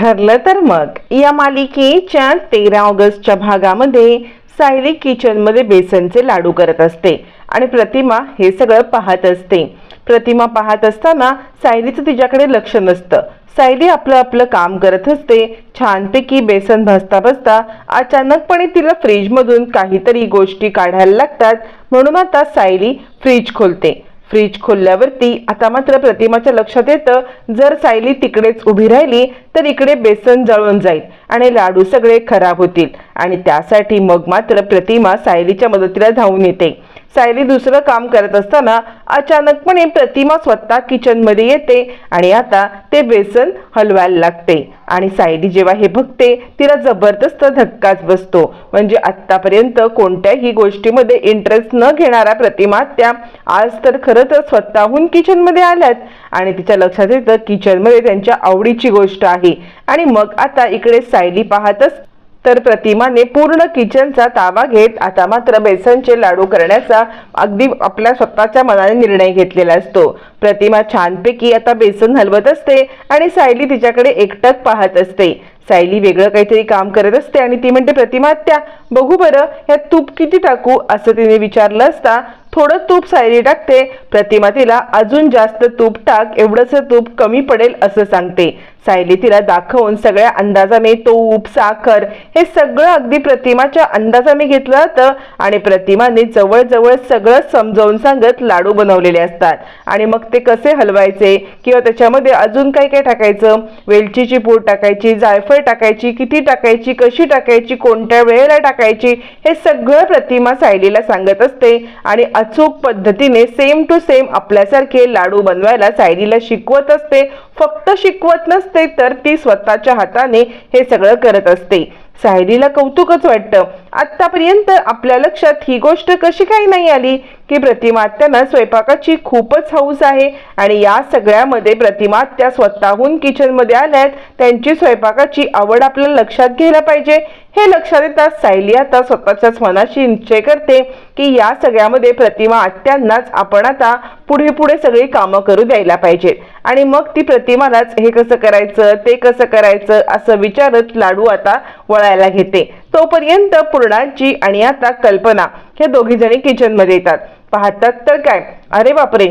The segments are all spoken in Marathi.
ठरलं तर मग. या मालिकेच्या तेरा ऑगस्टच्या भागामध्ये सायली किचनमध्ये बेसनचे लाडू करत असते आणि प्रतिमा हे सगळं पाहत असते. प्रतिमा पाहत असताना सायलीचं तिच्याकडे लक्ष नसतं. सायली आपलं आपलं काम करत असते. छानपैकी बेसन भाजता भाजता अचानकपणे तिला फ्रीजमधून काहीतरी गोष्टी काढायला लागतात. म्हणून आता सायली फ्रीज खोलते. फ्रीज खोलल्यावरती आता मात्र प्रतिमाच्या लक्षात येतं जर सायली तिकडेच उभी राहिली तर इकडे बेसन जळून जाईल आणि लाडू सगळे खराब होतील. आणि त्यासाठी मग मात्र प्रतिमा सायलीच्या मदतीला धावून येते. सायली दुसरं काम करत असताना अचानकपणे प्रतिमा स्वतः किचनमध्ये येते आणि आता ते बेसन हलवायला लागते. आणि सायली जेव्हा हे बघते तिला जबरदस्त धक्काच बसतो. म्हणजे आत्तापर्यंत कोणत्याही गोष्टीमध्ये इंटरेस्ट न घेणाऱ्या प्रतिमा त्या आज तर खरं तर स्वतःहून किचनमध्ये आल्यात. आणि तिच्या लक्षात येतं किचनमध्ये त्यांच्या आवडीची गोष्ट आहे. आणि मग आता इकडे सायली पाहतच तर प्रतिमाने पूर्ण किचनचा ताबा घेत आता मात्र बेसनचे लाडू करण्याचा अगदी आपल्या स्वतःच्या मनाने निर्णय घेतलेला असतो. प्रतिमा छानपैकी आता बेसन हलवत असते आणि सायली तिच्याकडे एकटक पाहत असते. सायली वेगळं काहीतरी काम करत असते आणि ती म्हणते प्रतिमा त्या बघू बरं ह्यात तूप किती टाकू? असं तिने विचारलं असता थोडं तूप सायली टाकते. प्रतिमा तिला अजून जास्त तूप टाक एवढंसं तूप कमी पडेल असं सांगते. सायली तिला दाखवून सगळ्या अंदाजाने तूप साखर हे सगळं अगदी प्रतिमाच्या अंदाजाने घेतलं जातं आणि प्रतिमाने जवळजवळ सगळं समजावून सांगत लाडू बनवलेले असतात. आणि मग ते कसे हलवायचे किंवा त्याच्यामध्ये अजून काय काय टाकायचं? वेलचीची पूड टाकायची जायफळ टाकायची किती टाकायची कशी टाकायची कोणत्या वेळेला टाकायची? हे सगळं प्रतिमा सायलीला सांगत असते आणि अचूक पद्धतीने सेम टू सेम आपल्यासारखे लाडू बनवायला सायलीला शिकवत असते. फक्त शिकवत नसते तर ती स्वतःच्या हाताने हे सगळं करत असते. सायरीला कौतुकच वाटतं. आतापर्यंत आपल्या लक्षात ही गोष्ट कशी काही नाही आली की प्रतिमात्यांना स्वयंपाकाची खूपच हौस आहे आणि या सगळ्यामध्ये प्रतिमात्या स्वतःहून किचनमध्ये आल्यात. त्यांची स्वयंपाकाची आवड आपल्याला लक्षात घ्यायला पाहिजे. हे लक्षात येताच सायली आता स्वतःच्याच मनाशी निश्चय करते की या सगळ्यामध्ये प्रतिमा आत्यांनाच आपण आता पुढे पुढे सगळी कामं करू द्यायला पाहिजेत. आणि मग ती प्रतिमालाच हे कसं करायचं ते कसं करायचं असं विचारत लाडू आता वळायला घेते. तोपर्यंत पूर्णाजी आणि आता कल्पना हे दोघी जणी किचनमध्ये येतात. पाहतात तर काय? अरे बापरे!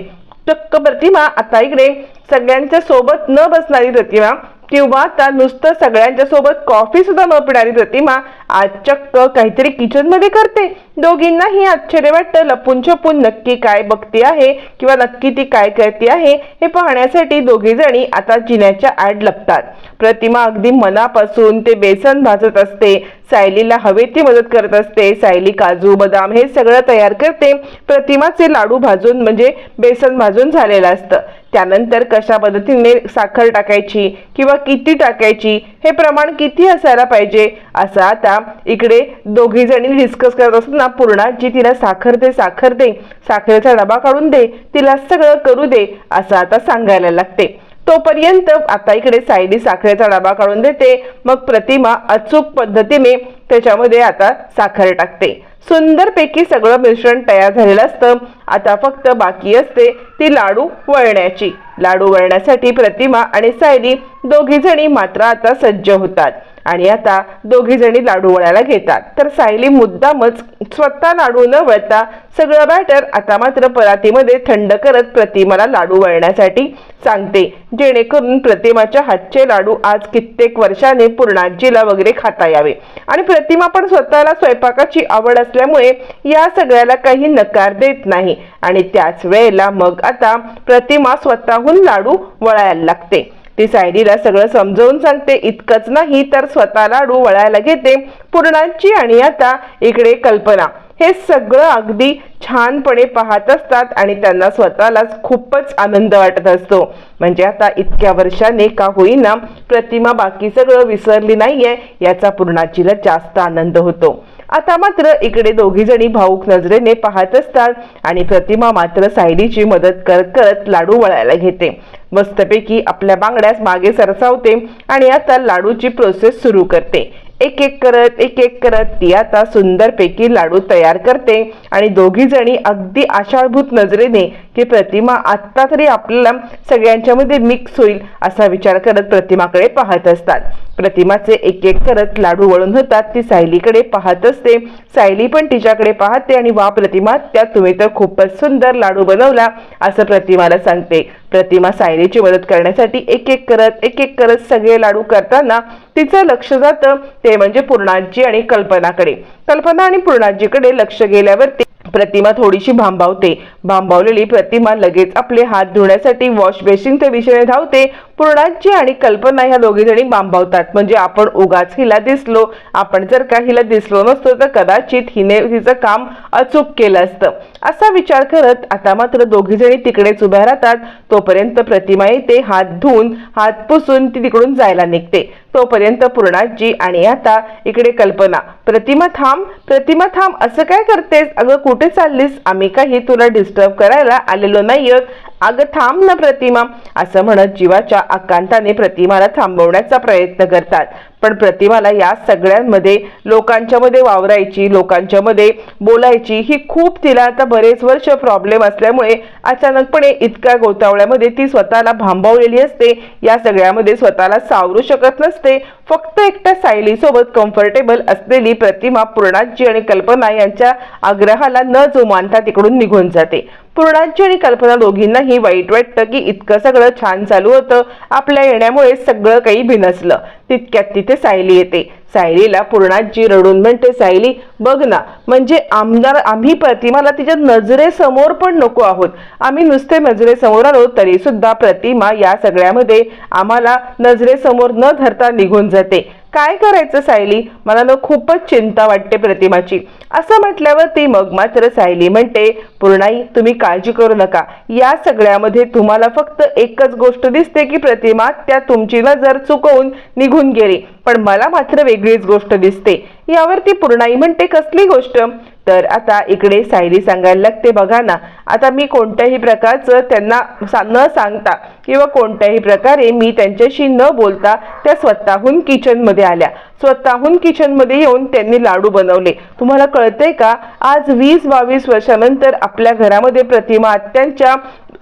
चक्क प्रतिमा आता इकडे सगळ्यांच्या सोबत न बसणारी प्रतिमा किंवा आता नुसतं सगळ्यांच्या सोबत कॉफी सुद्धा न पिणारी प्रतिमा आज चक्क काहीतरी किचनमध्ये करते. दोघींनाही आश्चर्य वाटतं लपून छपून नक्की काय बघते आहे किंवा नक्की ती काय करते आहे हे पाहण्यासाठी दोघी जणी आता जिन्याच्या आड लपतात. प्रतिमा अगदी मनापासून ते बेसन भाजत असते सायलीला हवे ती मदत करत असते सायली काजू बदाम हे सगळं तयार करते. प्रतिमाचे लाडू भाजून म्हणजे बेसन भाजून झालेलं असतं. त्यानंतर कशा पद्धतीने साखर टाकायची किंवा किती टाकायची हे प्रमाण किती असायला पाहिजे असं आता इकडे दोघी जणी डिस्कस करत असताना पूर्णाजी तिला साखर दे साखर दे साखरेचा डबा काढून दे तिला सगळं करू दे असं आता सांगायला लागते. तोपर्यंत आता इकडे सायली साखरेचा डबा काढून देते मग प्रतिमा अचूक पद्धतीने त्याच्यामध्ये आता साखर टाकते. सुंदरपैकी सगळं मिश्रण तयार झालेलं असतं. आता फक्त बाकी असते ती लाडू वळण्याची. लाडू वळण्यासाठी प्रतिमा आणि सायली दोघी जणी मात्र आता सज्ज होतात. आणि आता दोघी जणी लाडू वळायला घेतात. तर सायली मुद्दामच स्वतः लाडू न वळता सगळं बॅटर आता मात्र परातीमध्ये थंड करत प्रतिमाला लाडू वळण्यासाठी सांगते. जेणेकरून प्रतिमाच्या हातचे लाडू आज कित्येक वर्षाने पूर्णाजीला वगैरे खाता यावे. आणि प्रतिमा पण स्वतःला स्वयंपाकाची आवड असल्यामुळे या सगळ्याला काही नकार देत नाही. आणि त्याच वेळेला मग आता प्रतिमा स्वतःहून लाडू वळायला लागते. ती सायलीला सगळं समजावून सांगते इतकंच नाही तर स्वतःला डू वळायला घेते. पूर्णाची आणि आता इकडे कल्पना. हे सगळं अगदी छानपणे पाहत असतात आणि त्यांना स्वतःलाच खूपच आनंद वाटत असतो. म्हणजे आता इतक्या वर्षाने का होईना प्रतिमा बाकी सगळं विसरली नाहीये याचा पूर्णाचीला जास्त आनंद होतो. आता मात्र इकडे दोघी जणी भाऊक नजरेने पाहत असतात आणि प्रतिमा मात्र सायलीची मदत करत करत लाडू वळायला घेते. मस्तपैकी आपल्या बांगड्यास मागे सरसावते आणि आता लाडूची प्रोसेस सुरू करते. एक एक करत एक एक करत ती आता सुंदरपैकी लाडू तयार करते आणि दोघी जणी अगदी आशाळभूत नजरेने की प्रतिमा आत्ता तरी आपल्याला सगळ्यांच्यामध्ये मिक्स होईल असा विचार करत प्रतिमाकडे पाहत असतात. प्रतिमाचे एक एक करत लाडू वळून होतात ती सायलीकडे पाहत असते. सायली पण तिच्याकडे पाहते आणि वा प्रतिमा त्या तुम्ही तर खूपच सुंदर लाडू बनवला असं प्रतिमाला सांगते. प्रतिमा सायलीची मदत करण्यासाठी एक एक करत एक एक करत सगळे लाडू करताना तिचं लक्ष जातं. ते म्हणजे पूर्णाजी आणि कल्पनाकडे. कल्पना आणि पूर्णाजीकडे लक्ष गेल्यावर प्रतिमा थोडीशी भांबावते. भांबावलेली प्रतिमा लगेच आपले हात धुण्यासाठी वॉश बेसिनच्या दिशेने धावते. पूर्णाजी आणि कल्पना ह्या दोघी जणी भांबावतात. म्हणजे आपण उगाच हिला दिसलो. आपण जर का हिला दिसलो नसतो तर कदाचित हिने हिचं काम अचूक केलं असतं. असा विचार करत आता मात्र दोघी जणी तिकडेच उभ्या राहतात. तोपर्यंत प्रतिमा येते हात धुवून हात पुसून ती तिकडून जायला निघते. तोपर्यंत पूर्णाजी आणि आता इकडे कल्पना. प्रतिमा थांब प्रतिमा थांब असं काय करतेस? अगं कुठे चाललीस? आम्ही काही तुला डिस्टर्ब करायला आलेलो नाही अगं थांब ना प्रतिमा असं म्हणत जीवाच्या आकांताने प्रतिमाला थांबवण्याचा प्रयत्न करतात. पण प्रतिमाला या सगळ्यांमध्ये लोकांच्या मध्ये वावरायची लोकांच्या मध्ये बोलायची ही खूप तिला आता बरेच वर्ष प्रॉब्लेम असल्यामुळे अचानकपणे इतक्या गोतावळ्यामध्ये ती स्वतःला भांबवलेली असते. या सगळ्यामध्ये स्वतःला सावरू शकत नसते. फक्त एकट्या सायलीसोबत कम्फर्टेबल असलेली प्रतिमा पूर्णाजी आणि कल्पना यांच्या आग्रहाला न जुमानता तिकडून निघून जाते. पूर्णांची आणि कल्पना दोघींनाही वाईट वाटतं की इतकं सगळं छान चालू होतं. आपल्या येण्यामुळे सगळं काही भिनसलं तितक्यात तिथे सायली येते. सायलीला पूर्णाजी रडून म्हणते सायली बघ ना म्हणजे आमदार आम्ही प्रतिमाला तिच्या नजरेसमोर पण नको आहोत. आम्ही नुसते नजरेसमोर आलो तरी सुद्धा प्रतिमा या सगळ्यामध्ये आम्हाला नजरेसमोर न धरता निघून जाते. काय करायचं सायली? मला ना खूपच चिंता वाटते प्रतिमाची. असं म्हटल्यावर ती मग मात्र सायली म्हणते पूर्णाई तुम्ही काळजी करू नका. या सगळ्यामध्ये तुम्हाला फक्त एकच गोष्ट दिसते की प्रतिमा त्या तुमची नजर चुकवून निघून गेली. पण मला मात्र वेगळीच गोष्ट दिसते. यावरती पूर्णाई म्हणते कसली गोष्ट? तर आता इकडे सायली सांगायला लागते बघा ना आता मी कोणत्याही प्रकारचं त्यांना सा न सांगता किंवा कोणत्याही प्रकारे मी त्यांच्याशी न बोलता त्या स्वतःहून किचनमध्ये आल्या. स्वतःहून किचनमध्ये येऊन त्यांनी लाडू बनवले. तुम्हाला कळतंय का? आज वीस बावीस वर्षानंतर आपल्या घरामध्ये प्रतिमा अत्यांच्या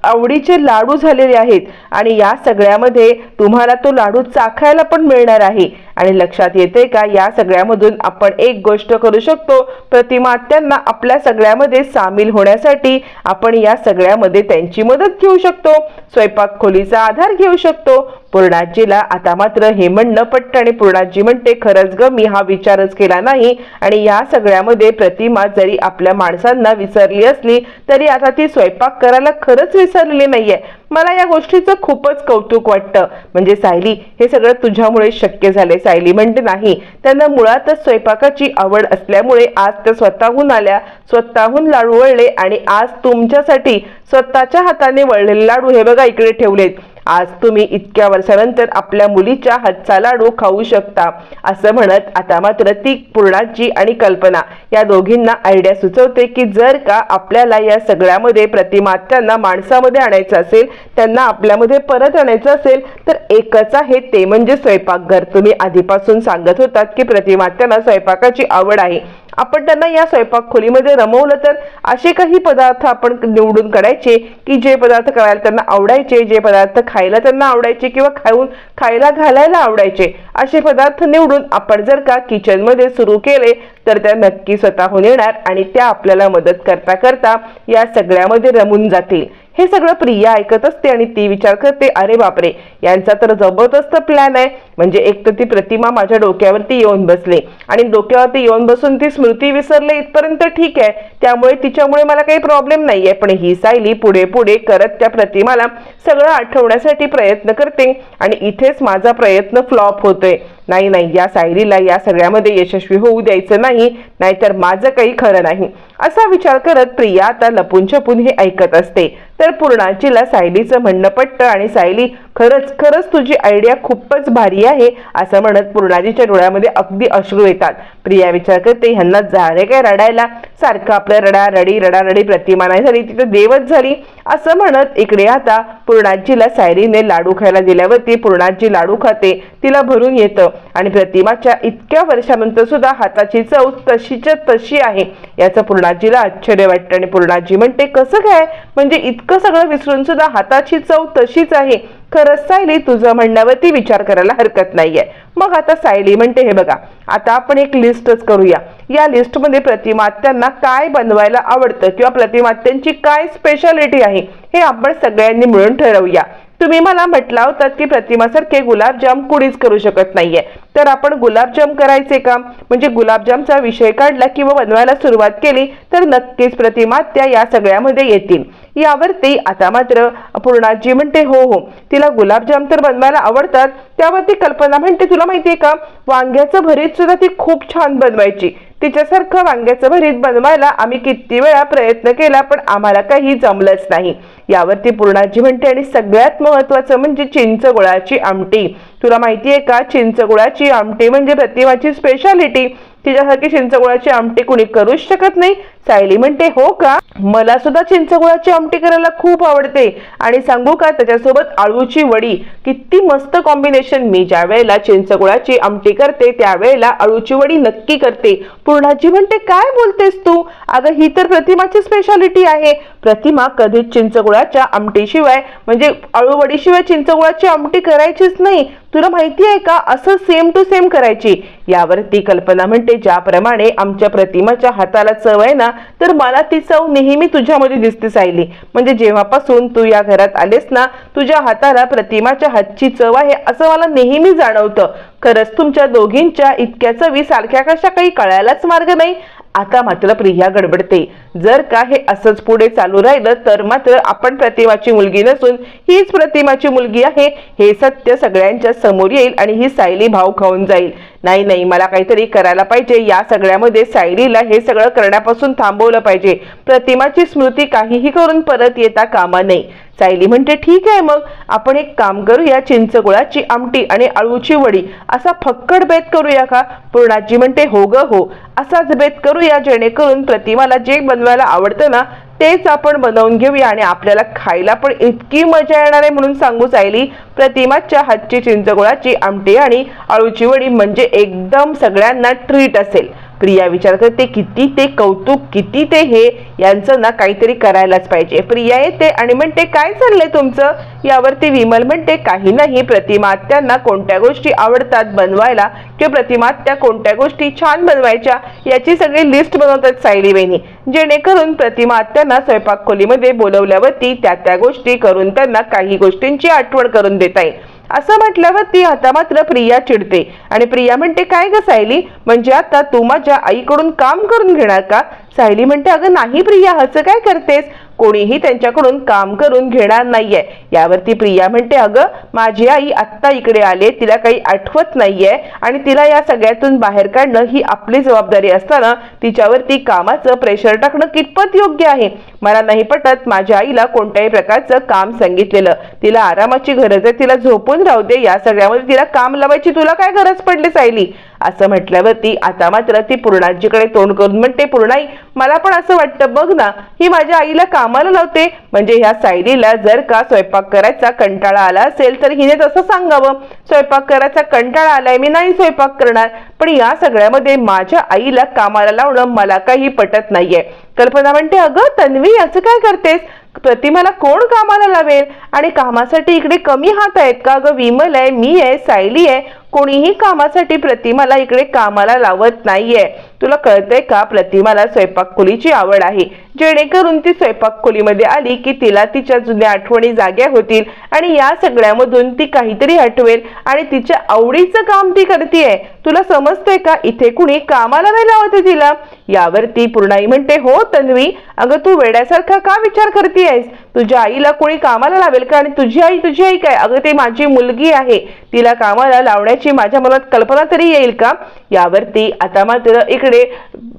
आवडीचे लाडू झालेले आहेत आणि या सगळ्यामध्ये तुम्हाला तो लाडू चाखायला पण मिळणार आहे. आणि लक्षात येते का या सगळ्यामधून आपण एक गोष्ट करू शकतो प्रतिमा त्यांना आपल्या सगळ्यामध्ये सामील होण्यासाठी आपण या सगळ्यामध्ये त्यांची मदत घेऊ शकतो स्वयंपाक खोलीचा आधार घेऊ शकतो. पूर्णाजीला आता मात्र हे म्हणणं पट्ट आणि पूर्णाजी म्हणते खरंच ग मी हा विचारच केला नाही आणि या सगळ्यामध्ये प्रतिमा जरी आपल्या माणसांना विसरली असली तरी आता ती स्वयंपाक करायला खरंच विसरलेली नाहीये. मला या गोष्टीचं खूपच कौतुक वाटतं. म्हणजे सायली हे सगळं तुझ्यामुळे शक्य झाले सायली नाही. त्यांना मुळातच स्वयंपाकाची आवड असल्यामुळे आज त्या स्वतःहून आल्या. स्वतःहून लाडू वळले आणि आज तुमच्यासाठी स्वतःच्या हाताने वळलेले लाडू हे बघा इकडे ठेवलेत. आज तुम्ही इतक्या वर्षानंतर आपल्या मुलीच्या हातचा लाडू खाऊ शकता असं म्हणत आता मात्र ती पूर्णाची आणि कल्पना या दोघींना आयडिया सुचवते की जर का आपल्याला या सगळ्यामध्ये प्रतिमात्यांना माणसामध्ये आणायचं असेल त्यांना आपल्यामध्ये परत आणायचं असेल तर एकच आहे ते म्हणजे स्वयंपाकघर. तुम्ही आधीपासून सांगत होतात की प्रतिमात्यांना स्वयंपाकाची आवड आहे. आपण त्यांना या स्वयंपाक खोलीमध्ये रमवलं तर असे काही पदार्थ आपण निवडून काढायचे की जे पदार्थ करायला त्यांना आवडायचे जे पदार्थ खायला त्यांना आवडायचे किंवा खाऊन खायला घालायला आवडायचे असे पदार्थ निवडून आपण जर का किचनमध्ये सुरू केले तर त्या नक्की स्वतःहून येणार आणि त्या आपल्याला मदत करता करता या सगळ्यामध्ये रमून जातील. हे सगळं प्रिया ऐकत असते आणि ती विचार करते अरे बापरे यांचा तर जबरदस्त प्लॅन आहे. म्हणजे एक तर ती प्रतिमा माझ्या डोक्यावरती येऊन बसली. आणि डोक्यावरती येऊन बसून ती स्मृती विसरले इथपर्यंत ठीक आहे. त्यामुळे तिच्यामुळे मला काही प्रॉब्लेम नाहीये. पण ही सायली पुढे पुढे करत त्या प्रतिमाला सगळं आठवण्यासाठी प्रयत्न करते आणि इथेच माझा प्रयत्न फ्लॉप होतोय. नाही नाही या सायलीला या सगळ्यामध्ये यशस्वी होऊ द्यायचं नाही नाहीतर माझं काही खरं नाही. असा विचार करत प्रिया आता लपून छपून हे ऐकत असते. तर पूर्णाचीला सायलीचं म्हणणं पटतं आणि सायली खरंच खरंच तुझी आयडिया खूपच भारी आहे असं म्हणत पूर्णाजीच्या डोळ्यामध्ये अगदी अश्रू येतात. प्रिया विचार करते ह्यांना झाले काय रडायला? सारखं आपलं रडा रडी रडा रडी प्रतिमा नाही झाली तिथं देवच झाली असं म्हणत इकडे आता पूर्णाजीला सायलीने लाडू खायला दिल्यावरती पूर्णाजी लाडू खाते तिला भरून येतं आणि प्रतिमाच्या इतक्या वर्षानंतर सुद्धा हाताची चव तशीच्या तशी आहे याचं पूर्णाजीला आश्चर्य वाटतं आणि पूर्णाजी म्हणते कसं काय? म्हणजे इतकं सगळं विसरून सुद्धा हाताची चव तशीच आहे. खरंच सायली तुझं म्हणण्यावरती विचार करायला हरकत नाहीये. मग आता सायली म्हणते हे बघा आता आपण एक लिस्टच करूया. या लिस्टमध्ये प्रतिमात्यांना काय बनवायला आवडतं किंवा प्रतिमात्यांची काय स्पेशालिटी आहे हे आपण सगळ्यांनी मिळून ठरवूया. तुम्ही मला म्हटला होतात की प्रतिमासारखे गुलाबजाम कुणीच करू शकत नाहीये. तर आपण गुलाबजाम करायचे का? म्हणजे गुलाबजामचा विषय काढला किंवा बनवायला सुरुवात केली तर नक्कीच प्रतिमा त्या या सगळ्यामध्ये येतील. यावरती आता मात्र पूर्णाजी म्हणते हो हो तिला गुलाबजाम तर बनवायला आवडतात. त्यावरती कल्पना म्हणते तुला माहितीये का? वांग्याचं भरीत सुद्धा ती खूप छान बनवायची. तिच्यासारखं वांग्याचं भरीत बनवायला आम्ही किती वेळा प्रयत्न केला पण आम्हाला काही जमलंच नाही. यावरती पूर्णाजी म्हणते आणि सगळ्यात महत्वाचं म्हणजे चिंच गुळाची आमटी. तुला माहिती आहे का चिंच गुळाची आमटी म्हणजे प्रतिमाची स्पेशालिटी तिच्यासारखी चिंचगुळाची आमटी कुणी करूच शकत नाही. सायली म्हणते हो का? मला सुद्धा चिंचगुळाची आमटी करायला खूप आवडते. आणि सांगू का त्याच्यासोबत आळूची वडी. किती मस्त कॉम्बिनेशन मी ज्या वेळेला चिंचगुळाची आमटी करते त्यावेळेला आळूची वडी नक्की करते. पूर्णाजी म्हणते काय बोलतेस तू? अगं ही तर प्रतिमाची स्पेशालिटी आहे. प्रतिमा कधीच चिंचगुळाच्या आमटीशिवाय म्हणजे आळूवडीशिवाय चिंचगुळाची आमटी करायचीच नाही. तुला माहिती आहे का? असं सेम टू सेम करायची. यावर ती कल्पना म्हणते ज्याप्रमाणे आमच्या प्रतिमाच्या हाताला चव आहे ना तर मला ती चव नेहमी तुझ्यामध्ये दिसते सायली. म्हणजे जेव्हापासून तू या घरात आलेस ना तुझ्या हाताला प्रतिमाच्या हातची चव आहे असं मला नेहमी जाणवतं. खरंच तुमच्या दोघींच्या इतक्या चवी सारख्या कशा काही कळायलाच मार्ग नाही. आता मात्र प्रिया गडबडते. जर का हे असंच पुढे चालू राहिलं तर मात्र आपण प्रतिमाची मुलगी नसून हीच प्रतिमाची मुलगी आहे हे सत्य सगळ्यांच्या समोर येईल आणि ही सायली भाव खाऊन जाईल. नाही नाही मला काहीतरी करायला पाहिजे. या सगळ्यामध्ये सायलीला हे सगळं करण्यापासून थांबवलं पाहिजे. प्रतिमाची स्मृती काहीही करून परत येता कामा नये. सायली म्हणते ठीक आहे मग आपण एक काम करूया चिंचगुळाची आमटी आणि अळूची वडी असा फक्कड बेत करूया का? पूर्णाजी म्हणते हो ग हो असाच बेत करूया जेणेकरून प्रतिमाला जे बनवायला आवडतं ना तेच आपण बनवून घेऊया आणि आपल्याला खायला पण इतकी मजा येणार आहे म्हणून सांगू सायली प्रतिमाच्या हातची चिंचगुळाची आमटी आणि अळूची वडी म्हणजे एकदम सगळ्यांना ट्रीट असेल. प्रिया विचार करते किती ते कौतुक किती ते हे यांचं ना काहीतरी करायलाच पाहिजे. प्रिया येते आणि म्हणते काय चाललंय तुमचं? यावरती विमल म्हणते काही नाही प्रतिमा त्यांना कोणत्या गोष्टी आवडतात बनवायला? किंवा प्रतिमा त्या कोणत्या गोष्टी छान बनवायच्या? याची सगळी लिस्ट बनवतात सायली बहिणी. जेणेकरून प्रतिमा त्यांना स्वयंपाक खोलीमध्ये बोलवल्यावरती त्या त्या गोष्टी करून त्यांना काही गोष्टींची आठवण करून देता येईल असं म्हटल्यावर ती आता मात्र प्रिया चिडते. आणि प्रिया म्हणते काय ग सायली? म्हणजे आता तू माझ्या आईकडून काम करून घेणार का? सायली म्हणते अगं नाही प्रिया असं काय करतेस? कोणीही त्यांच्याकडून काम करून घेणार नाहीये. यावरती प्रिया म्हणते अगं माझी आई आत्ता इकडे आले तिला काही आठवत नाहीये आणि तिला या सगळ्यातून बाहेर काढणं ही आपली जबाबदारी असताना तिच्यावरती कामाचं प्रेशर टाकणं कितपत योग्य आहे? मला नाही पटत माझ्या आईला कोणत्याही प्रकारचं काम सांगितलेलं. तिला आरामाची गरज आहे तिला झोपून राहू दे या सगळ्यामध्ये तिला काम लावायची तुला काय गरज पडली सायली? असं म्हटल्यावरती आता मात्र ती पूर्णाजीकडे तोंड करून म्हणते पूर्णाई मला पण असं वाटतं बघ ना ही माझ्या आईला कामाला लावते. म्हणजे ह्या सायलीला जर का स्वयंपाक करायचा कंटाळा आला असेल तर हिने तसं सांगावं. स्वयंपाक करायचा कंटाळा आलाय मी नाही स्वयंपाक करणार. पण या सगळ्यामध्ये माझ्या आईला कामाला लावणं मला काही पटत नाहीये. कल्पना म्हणते अगं तन्वी असं काय करतेस? प्रतिमाला कोण कामाला लावेल? आणि कामासाठी इकडे कमी हात आहेत का? अगं विमल आहे मी आहे सायली आहे. कोणीही कामासाठी प्रतिमाला इकडे कामाला लावत नाहीये. तुला कळतंय का प्रतिमाला स्वयंपाक खोलीची आवड आहे. जेणेकरून ती स्वयंपाक खोलीमध्ये आली की तिला तिच्या जुन्या आठवणी जाग्या होतील आणि या सगळ्यामधून ती काहीतरी आठवेल आणि तिच्या आवडीचं काम ती करतीये. तुला समजतंय का इथे कुणी कामाला नाही लावते तिला? यावरती पूर्णाई म्हणते हो तन्वी. अगं तू वेड्यासारखा का विचार करतेयस? तुझ्या आईला कोणी कामाला लावेल का आणि तुझी आई तुझी आई काय? अगं ते माझी मुलगी आहे. तिला कामाला लावण्याची माझ्या मनात कल्पना तरी येईल का? यावरती आता मात्र इकडे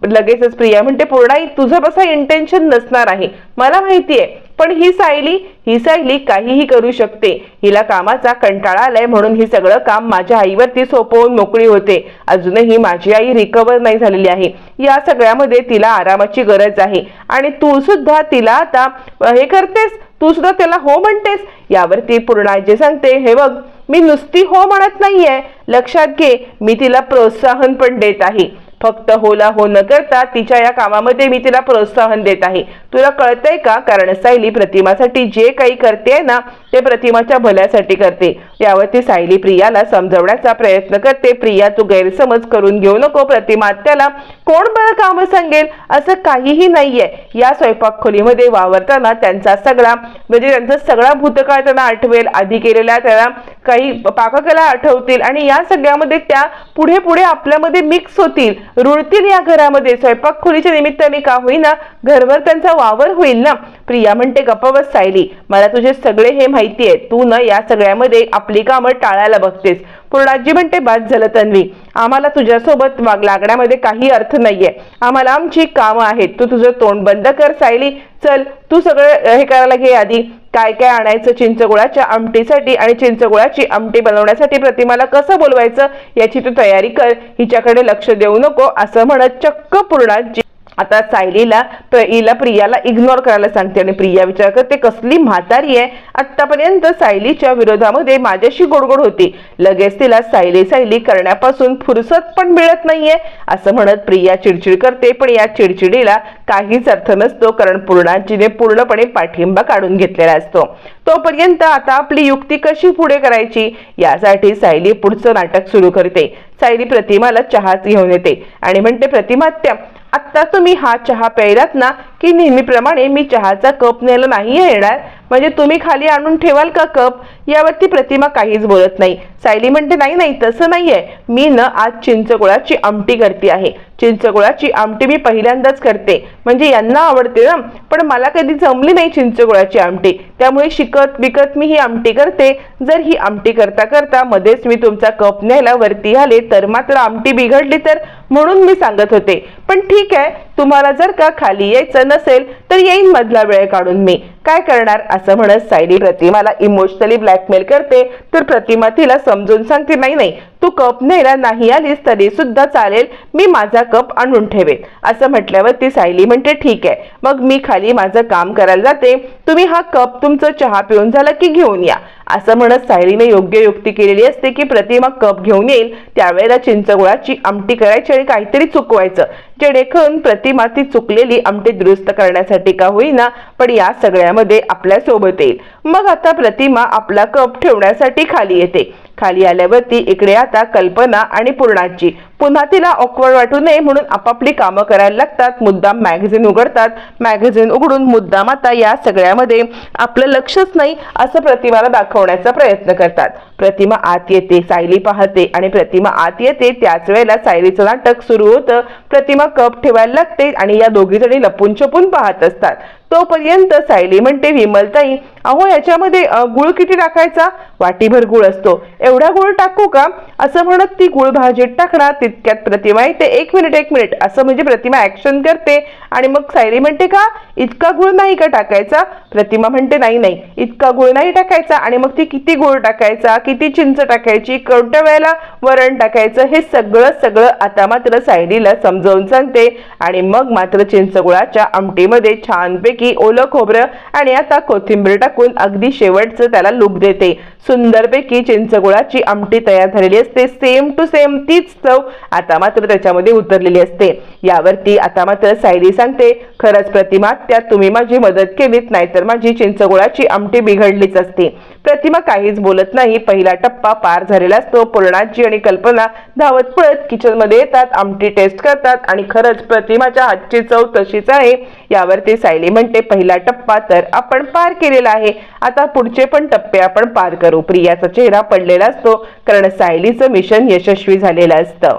लगेचच प्रिया म्हणते पूर्णाई तुझं बसा इंटेन्शन नसणार आहे? मला माहितीये पण ही सायली ही सायली काहीही करू शकते. हिला कामाचा कंटाळा आलाय म्हणून ही सगळं काम माझ्या आईवरती सोपवून मोकळी होते. अजूनही माझी आई रिकवर नाही झालेली आहे. या सगळ्यामध्ये तिला आरामाची गरज आहे. आणि तू सुद्धा तिला आता हे करतेस? तू सुद्धा त्याला हो म्हणतेस? यावरती पूर्णाजी सांगते हे बघ मी नुसती हो म्हणत नाहीये. लक्षात घे मी तिला प्रोत्साहन पण देत आहे. फक्त होला हो न करता तिच्या या कामामध्ये मी तिला प्रोत्साहन देत आहे. तुला कळतंय का? कारण सायली प्रतिमासाठी जे काही करते ना ते प्रतिमाच्या भल्यासाठी करते. यावरती सायली प्रियाला समजवण्याचा प्रयत्न करते. प्रिया तू गैरसमज करून घेऊ नको. प्रतिमा त्याला कोण बरं कामं सांगेल? असं काहीही नाहीये. या स्वयंपाक खोलीमध्ये वावरताना त्यांचा सगळा म्हणजे त्यांचा सगळा भूतकाळ त्यांना आठवेल. आधी केलेल्या त्याला काही पाककला आठवतील. आणि या सगळ्यामध्ये त्या पुढे पुढे आपल्यामध्ये मिक्स होतील. रुळतील या घरामध्ये. स्वयंपाक खोलीच्या निमित्ताने का होईना घरभर त्यांचा वावर होईल ना? प्रिया म्हणते गप्पा सायली. मला तुझे सगळे हे माहिती आहे. तू न या सगळ्यामध्ये आपली कामं टाळायला बघतेस. पूर्णाजी म्हणते बाद झालं तन्वी. आम्हाला तुझ्यासोबत वाग लागण्यामध्ये काही अर्थ नाहीये. आम्हाला आमची कामं आहेत. तू तुझं तोंड बंद कर सायली. चल तू सगळं हे करायला घे आधी. काय काय आणायचं? चिंचगुळाच्या आमटीसाठी आणि चिंचगुळाची आमटी बनवण्यासाठी प्रतिमाला कसं बोलवायचं? याची तू तयारी कर. हिच्याकडे लक्ष देऊ नको. असं म्हणत चक्क पूर्णाजी आता सायलीला हिला प्रियाला इग्नोर करायला सांगते आणि प्रिया विचार करते कसली म्हातारी आहे. आतापर्यंत सायलीच्या विरोधामध्ये माझ्याशी गोडगोड होती. लगेच तिला सायली सायली करण्यापासून फुरसत पण मिळत नाहीये. असं म्हणत प्रिया चिडचिड करते पण या चिडचिडीला काहीच अर्थ नसतो कारण पूर्णाजीने पूर्णपणे पाठिंबा काढून घेतलेला असतो. तोपर्यंत आता आपली युक्ती कशी पुढे करायची? यासाठी सायली पुढचं नाटक सुरू करते. सायली प्रतिमाला चहाच घेऊन येते आणि म्हणते प्रतिमात्या आत्ता तुम्ही हा चहा प्यायलात ना की नेहमीप्रमाणे मी चहाचा कप न्यायला नाही येणार. म्हणजे तुम्ही खाली आणून ठेवाल का कप? यावरती प्रतिमा काहीच बोलत नाही. सायली म्हणते नाही नाही तसं नाहीये. मी न आज चिंचगुळाची आमटी करते आहे. चिंचगुळाची आमटी मी पहिल्यांदाच करते. म्हणजे यांना आवडते ना. पण मला कधी जमली नाही चिंचगुळाची आमटी. त्यामुळे शिकत विकत मी ही आमटी करते. जर ही आमटी करता करता मध्येच मी तुमचा कप न्यायला वरती आले तर मात्र आमटी बिघडली तर म्हणून मी सांगत होते. पण ठीक आहे. तुम्हाला जर का खाली यायचं नसेल तर येईन मधला वेळ काढून मी. काय करणार असं म्हणत सायली प्रतिमाला इमोशनली ब्लॅकमेल करते. तर प्रतिमा तिला समजून सांगते नाही नाही तू कप न्यायला नाही आलीस तरी सुद्धा चालेल मी माझा कप आणून ठेवेन. असं म्हटल्यावर ती सायली म्हणते ठीक आहे मग मी खाली माझं काम करायला जाते. तुम्ही हा कप तुमचं चहा पिऊन झाला की घेऊन या. असं म्हणत सायलीने योग्य युक्ती केलेली असते की प्रतिमा कप घेऊन येईल त्यावेळेला चिंचगुळाची आमटी करायची आणि काहीतरी चुकवायचं. जेणेकरून प्रतिमा ती चुकलेली आमटी दुरुस्त करण्यासाठी का होईना पण या सगळ्या सगळ्यामध्ये आपल्यासोबत येईल. मग आता प्रतिमा आपला कप ठेवण्यासाठी खाली येते. खाली आल्यावरती इकडे आता कल्पना आणि पूर्णाची. पुन्हा तिला ऑकवर्ड वाटू नये म्हणून आपापली कामं करायला लागतात. मुद्दाम मॅगझिन उघडतात. मॅगझिन उघडून मुद्दाम आता या सगळ्यामध्ये आपलं लक्षच नाही असं प्रतिमाला दाखवण्याचा प्रयत्न करतात. प्रतिमा आत येते सायली पाहते आणि प्रतिमा आत येते. त्याच वेळेला सायलीचं नाटक सुरू होतं. प्रतिमा कप ठेवायला लागते आणि या दोघी जणी लपून छपून पाहत असतात. तोपर्यंत सायली म्हणते विमलताई अहो याच्यामध्ये गुळ किती टाकायचा? वाटीभर गुळ असतो. एवढा गुळ टाकू का? असं म्हणत ती गुळ भाजीत टाकणार. तितक्यात प्रतिमा येते एक मिनिट एक मिनिट. असं म्हणजे प्रतिमा ऍक्शन करते आणि मग सायरी म्हणते का इतका गुळ नाही का टाकायचा? प्रतिमा म्हणते नाही नाही. इतका गुळ नाही टाकायचा आणि मग ती किती गुळ टाकायचा किती चिंच टाकायची कोणत्या वेळेला वरण टाकायचं हे सगळं सगळं आता मात्र सायरीला समजावून सांगते. आणि मग मात्र चिंचगुळाच्या आमटीमध्ये छानपैकी ओलं खोबरं आणि आता कोथिंबीर टाकून अगदी शेवटचं त्याला लुक देते. सुंदरपैकी चिंचगुळाची आमटी तयार झालेली असते. सेम टू सेम तीच चव आता मात्र त्याच्यामध्ये उतरलेली असते. यावरती आता मात्र सायली सांगते खरंच प्रतिमा त्यात तुम्ही माझी मदत केलीत नाहीतर माझी चिंचगुळाची आमटी बिघडलीच असते. प्रतिमा काहीच बोलत नाही पहिला टप्पा पार झालेला असतो. पूर्णाजी आणि कल्पना धावत पळत किचनमध्ये येतात आमटी टेस्ट करतात आणि खरंच प्रतिमाच्या हातची चव तशीच आहे. यावरती सायली म्हणते पहिला टप्पा तर आपण पार केलेला आहे. आता पुढचे पण टप्पे आपण पार करू. प्रियाचा चेहरा पडलेला असतो कारण सायलीचं मिशन यशस्वी झालेलं असतं.